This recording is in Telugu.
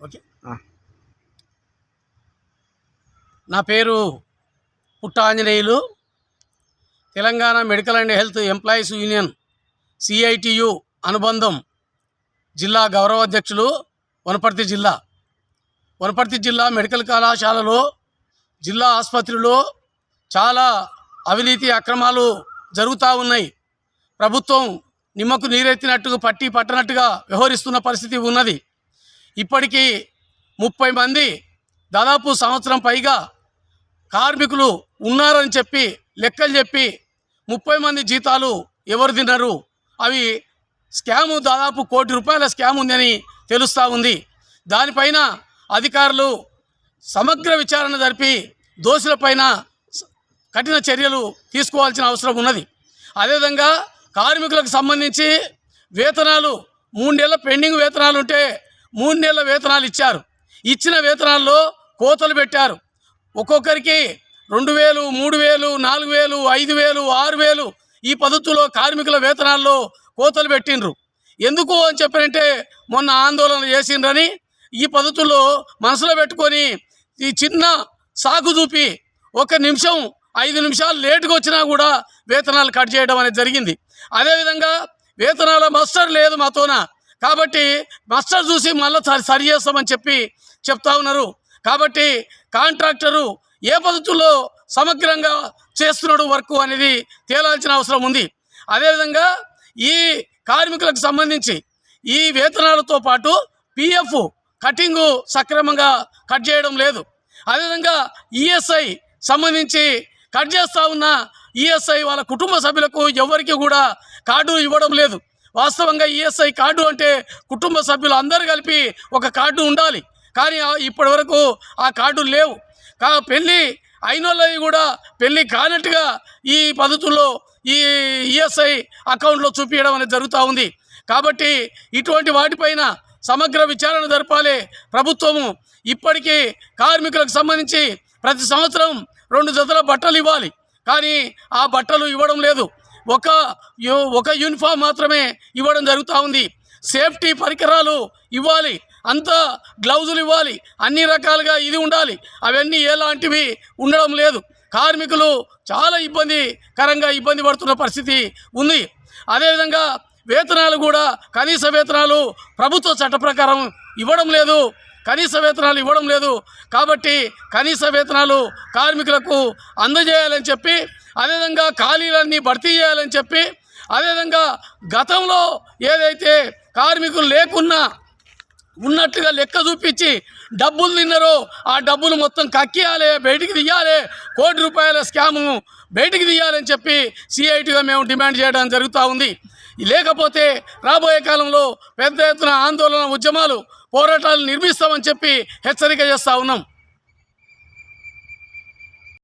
ఓకే. నా పేరు Putta Anjaneyulu Telangana medical and health employees union CITU అనుబంధం జిల్లా గౌరవ అధ్యక్షులు వనపర్తి జిల్లా. వనపర్తి జిల్లా మెడికల్ కళాశాలలో జిల్లా ఆసుపత్రిలో చాలా అవినీతి అక్రమాలు జరుగుతూ ఉన్నాయి. ప్రభుత్వం నిమ్మకు నీరెత్తినట్టుగా పట్టి పట్టనట్టుగా వ్యవహరిస్తున్న పరిస్థితి ఉన్నది. ఇప్పటికీ ముప్పై మంది దాదాపు సంవత్సరం పైగా కార్మికులు ఉన్నారని చెప్పి లెక్కలు చెప్పి ముప్పై మంది జీతాలు ఎవరు తిన్నారు? అవి స్కాము దాదాపు కోటి రూపాయల స్కామ్ ఉందని తెలుస్తూ ఉంది. దానిపైన అధికారులు సమగ్ర విచారణ జరిపి దోషులపైన కఠిన చర్యలు తీసుకోవాల్సిన అవసరం ఉన్నది. అదేవిధంగా కార్మికులకు సంబంధించి వేతనాలు మూడు నెలల పెండింగ్ వేతనాలు ఉంటే మూడు నెలల వేతనాలు ఇచ్చారు. ఇచ్చిన వేతనాల్లో కోతలు పెట్టారు. ఒక్కొక్కరికి రెండు వేలు మూడు వేలు నాలుగు వేలు ఐదు వేలు ఆరు వేలు ఈ పద్ధతిలో కార్మికుల వేతనాల్లో కోతలు పెట్టిండ్రు. ఎందుకు అని చెప్పారంటే మొన్న ఆందోళన చేసిండ్రని ఈ పద్ధతుల్లో మనసులో పెట్టుకొని ఈ చిన్న సాగు చూపి ఒక నిమిషం ఐదు నిమిషాలు లేటుగా వచ్చినా కూడా వేతనాలు కట్ చేయడం అనేది జరిగింది. అదేవిధంగా వేతనాల మస్టర్ లేదు మాతోన కాబట్టి నష్టం చూసి మళ్ళీ సరి చేస్తామని చెప్పి చెప్తా ఉన్నారు. కాబట్టి కాంట్రాక్టరు ఏ పద్ధతుల్లో సమగ్రంగా చేస్తున్నాడు వర్క్ అనేది తేలాల్సిన అవసరం ఉంది. అదేవిధంగా ఈ కార్మికులకు సంబంధించి ఈ వేతనాలతో పాటు పిఎఫ్ కటింగు సక్రమంగా కట్ చేయడం లేదు. అదేవిధంగా ఈఎస్ఐ సంబంధించి కట్ చేస్తూ ఉన్న ఈఎస్ఐ వాళ్ళ కుటుంబ సభ్యులకు ఎవరికి కూడా కార్డు ఇవ్వడం లేదు. వాస్తవంగా ఈఎస్ఐ కార్డు అంటే కుటుంబ సభ్యులు అందరూ కలిపి ఒక కార్డు ఉండాలి. కానీ ఇప్పటి వరకు ఆ కార్డులు లేవు. కా పెళ్ళి అయిన వాళ్ళవి కూడా పెళ్ళి కానట్టుగా ఈ పద్ధతుల్లో ఈ ఈఎస్ఐ అకౌంట్లో చూపించడం అనేది జరుగుతూ ఉంది. కాబట్టి ఇటువంటి వాటిపైన సమగ్ర విచారణ జరపాలి ప్రభుత్వము. ఇప్పటికీ కార్మికులకు సంబంధించి ప్రతి సంవత్సరం రెండు జతల బట్టలు ఇవ్వాలి. కానీ ఆ బట్టలు ఇవ్వడం లేదు. ఒక ఒక యూనిఫామ్ మాత్రమే ఇవ్వడం జరుగుతూ ఉంది. సేఫ్టీ పరికరాలు ఇవ్వాలి. అంత గ్లౌజులు ఇవ్వాలి. అన్ని రకాలుగా ఇది ఉండాలి. అవన్నీ ఎలాంటివి ఉండడం లేదు. కార్మికులు చాలా ఇబ్బందికరంగా ఇబ్బంది పడుతున్న పరిస్థితి ఉంది. అదేవిధంగా వేతనాలు కూడా కనీస వేతనాలు ప్రభుత్వ చట్ట ప్రకారం ఇవ్వడం లేదు. కనీస వేతనాలు ఇవ్వడం లేదు. కాబట్టి కనీస వేతనాలు కార్మికులకు అందజేయాలని చెప్పి అదేవిధంగా ఖాళీలన్నీ భర్తీ చేయాలని చెప్పి అదేవిధంగా గతంలో ఏదైతే కార్మికులు లేకున్నా ఉన్నట్టుగా లెక్క చూపించి డబ్బులు తిన్నారో ఆ డబ్బులు మొత్తం కక్కియాలి బయటికి తీయాలి. కోటి రూపాయల స్కాము బయటికి తీయాలని చెప్పి సిఐటిగా మేము డిమాండ్ చేయడం జరుగుతూ ఉంది. లేకపోతే రాబోయే కాలంలో పెద్ద ఎత్తున ఆందోళన ఉద్యమాలు పోరాటాలు నిర్మిస్తామని చెప్పి హెచ్చరిక చేస్తూ ఉన్నాం.